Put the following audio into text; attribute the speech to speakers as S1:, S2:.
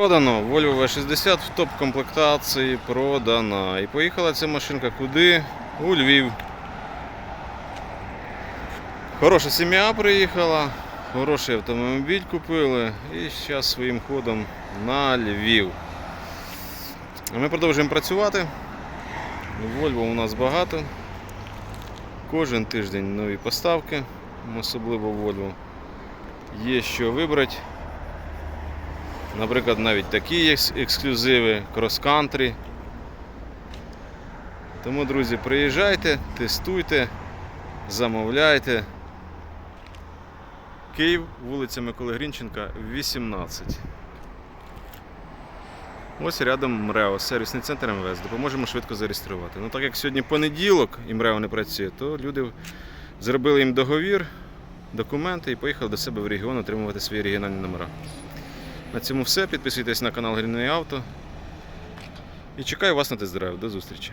S1: Продано Volvo V60 в топ-комплектації продана. І поїхала ця машинка куди? У Львів. Хороша сім'я приїхала, хороший автомобіль купили і зараз своїм ходом на Львів. Ми продовжуємо працювати. Volvo у нас багато. Кожен тиждень нові поставки, особливо Volvo. Є що вибрати. Наприклад, навіть такі ексклюзиви, крос-кантрі. Тому, друзі, приїжджайте, тестуйте, замовляйте. Київ, вулиця Миколи Грінченка, 18. Ось рядом МРЕО, сервісний центр МВС. Допоможемо швидко зареєструвати. Ну так як сьогодні понеділок і МРЕО не працює, то люди зробили їм договір, документи і поїхали до себе в регіон отримувати свої регіональні номера. На цьому все. Підписуйтесь на канал Грінний Авто. І чекаю вас на тест-драйв. До зустрічі.